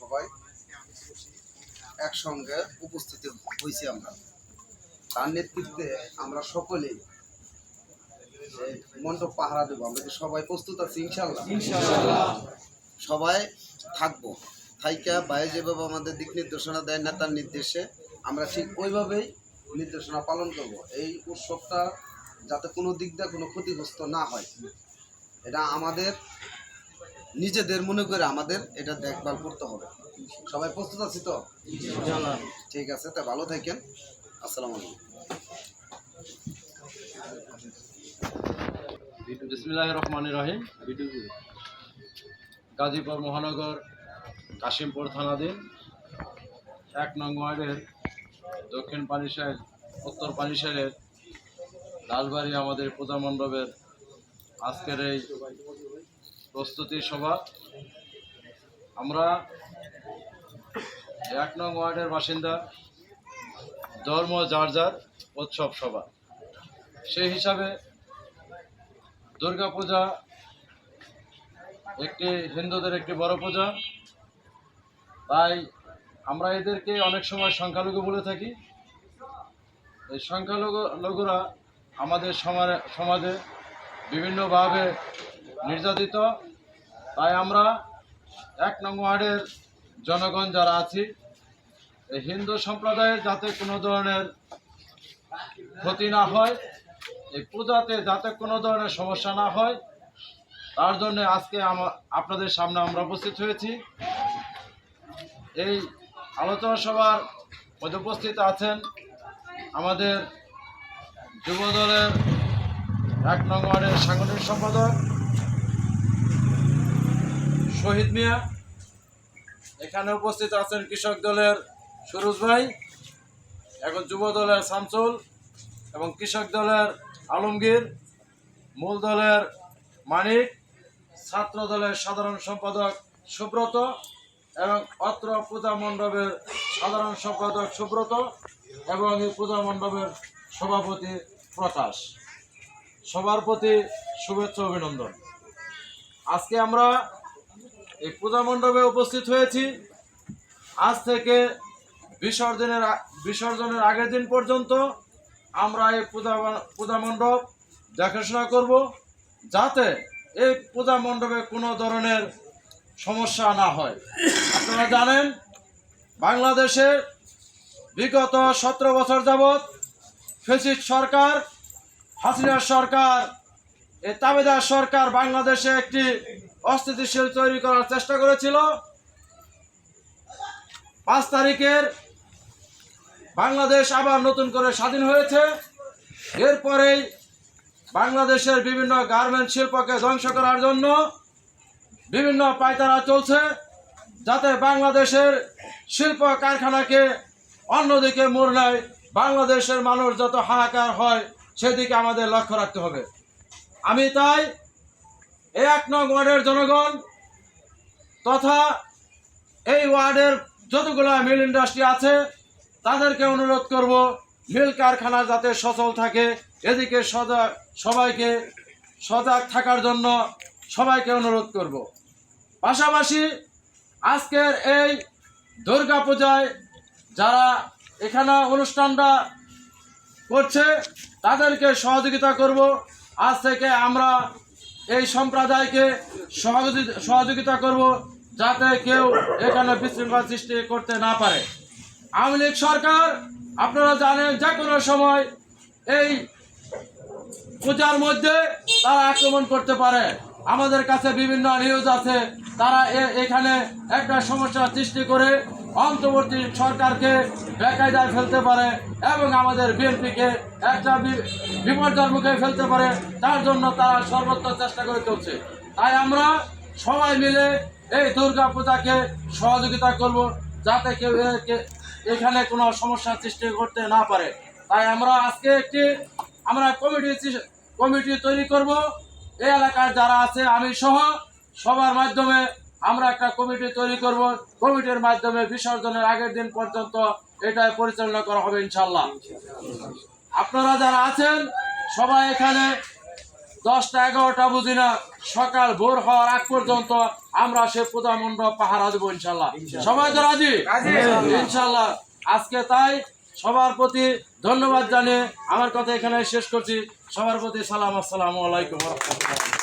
সবাই একসঙ্গে উপস্থিত হয়েছি আমরা। তার নেতৃত্বে আমরা সকলেই এই মণ্ডপ পাহারা দেবো আমরা কি সবাই প্রস্তুত আছি? ইনশাল্লাহ সবাই থাকব। থাইকা বাইরে যেভাবে আমাদের দিক নির্দেশনা দেয় নেতার নির্দেশে আমরা ঠিক ওইভাবেই নির্দেশনা পালন করব। এই উৎসবটা যাতে কোনো দিক দিয়ে কোনো ক্ষতিগ্রস্ত না হয় এটা আমাদের নিজেদের মনে করে আমাদের এটা দেখভাল করতে হবে। সবাই প্রস্তুত আছি তো? ঠিক আছে তা ভালো থাকেন। আসসালামু আলাইকুম। বিসমিল্লাহ রহমান রহিম। গাজীপুর মহানগর কাশিমপুর থানাধীন এক নং ওয়ার্ডের দক্ষিণ পানিসার উত্তর পানিসারের লালবাড়ি আমাদের পূজা মণ্ডপের আজকের এই প্রস্তুতি সভা। আমরা এক নং ওয়ার্ডের বাসিন্দা, ধর্ম যার যার উৎসব সভা। সেই হিসাবে দুর্গাপূজা একটি, হিন্দুদের একটি বড় পূজা। তাই আমরা এদেরকে অনেক সময় সংখ্যালঘু বলে থাকি। এই সংখ্যালঘু, লঘুরা আমাদের সমাজে বিভিন্নভাবে নির্যাতিত তাই আমরা এক নং ওয়ার্ডের জনগণ যারা আছি হিন্দু সম্প্রদায়ের যাতে কোনো ধরনের ক্ষতি না হয়, এই পূজাতে যাতে কোনো ধরনের সমস্যা না হয়, তার জন্য আজকে আপনাদের সামনে আমরা উপস্থিত হয়েছি। এই আলোচনা সভার মধ্যে উপস্থিত আছেন আমাদের যুবদলের এক নং ওয়ার্ডের সাংগঠনিক সম্পাদক শহীদ মিয়া, এখানে উপস্থিত আছেন কৃষক দলের সুরজ ভাই, এখন যুব দলের শামসুল এবং কৃষক দলের আলমগীর, মূল দলের মানিক, ছাত্র দলের সাধারণ সম্পাদক সুব্রত এবং অত্র পূজা মণ্ডপের সাধারণ সম্পাদক সুব্রত এবং এই পূজা মণ্ডপের সভাপতি প্রকাশ। সবার প্রতি শুভেচ্ছা অভিনন্দন। আজকে আমরা এই পূজা মণ্ডপে উপস্থিত হয়েছি। আজ থেকে বিসর্জনের বিসর্জনের আগের দিন পর্যন্ত আমরা এই পূজা পূজা মণ্ডপ দেখাশোনা করব যাতে এই পূজা মণ্ডপে কোনো ধরনের সমস্যা না হয়। আপনারা জানেন, বাংলাদেশে বিগত সতেরো বছর যাবৎ ফেসিড সরকার, হাসিনা সরকার এ তাবেদার সরকার বাংলাদেশে একটি অস্থিতিশীল তৈরি করার চেষ্টা করেছিল। পাঁচ তারিখের বাংলাদেশ আবার নতুন করে স্বাধীন হয়েছে। এরপরেই বাংলাদেশের বিভিন্ন গার্মেন্ট শিল্পকে ধ্বংস করার জন্য বিভিন্ন পায়তারা চলছে, যাতে বাংলাদেশের শিল্প কারখানাকে অন্যদিকে মোড় নেয়। বাংলাদেশের মানুষ যত হাহাকার হয়, সেদিকে আমাদের লক্ষ্য রাখতে হবে। আমি তাই এক নং ওয়ার্ডের জনগণ তথা এই ওয়ার্ডের যতগুলো মিল ইন্ডাস্ট্রি আছে, তাদেরকে অনুরোধ করব, মিল কারখানা যাতে সচল থাকে, এদিকে সজাগ সবাইকে সজাগ থাকার জন্য সবাইকে অনুরোধ করব। পাশাপাশি আজকের এই দুর্গা পূজায় যারা এখানে অনুষ্ঠানটা করছে, তাদেরকে সহযোগিতা করব। আজ থেকে আমরা এই সম্প্রদায়কে সহযোগি- সহযোগিতা করব যাতে কেউ এখানে বিশৃঙ্খলা সৃষ্টি করতে না পারে। আওয়ামী লীগ সরকার, আপনারা জানেন যে কোনো সময় এই পূজার মধ্যে তারা আক্রমণ করতে পারে। আমাদের কাছে বিভিন্ন নিউজ আছে। তারা এখানে একটা সমস্যার সৃষ্টি করে অন্তর্বর্তী সরকারকে বেকায়দায় ফেলতে পারে এবং আমাদের বিএনপিকে একটা বিপর্যয়ের মুখে ফেলতে পারে। তার জন্য তারা সর্বোচ্চ চেষ্টা করে চলছে। তাই আমরা সবাই মিলে এই দুর্গা পূজাকে সহযোগিতা করব যাতে কেউ এখানে কোনো সমস্যার সৃষ্টি করতে না পারে। তাই আমরা আজকে একটি, আমরা কমিটি কমিটি তৈরি করব। এই এলাকার যারা আছে আমি সহ সবার মাধ্যমে আমরা একটা কমিটি তৈরি করব। কমিটির মাধ্যমে বিসর্জনের আগের দিন পর্যন্ত এটা পরিচালনা করা হবে ইনশাল্লাহ আপনারা যারা আছেন সবাই এখানে দশটা এগারোটা বুঝি না সকাল ভোর হওয়ার আগ পর্যন্ত আমরা সে পূজা মণ্ডপ পাহারা দেবো ইনশাল্লাহ সবাই তো রাজি? ইনশাল্লাহ আজকে তাই সবার প্রতি ধন্যবাদ জানিয়ে আমার কথা এখানে শেষ করছি। সবার প্রতি সালাম, আসসালামু আলাইকুম রহমতুল্লাহ।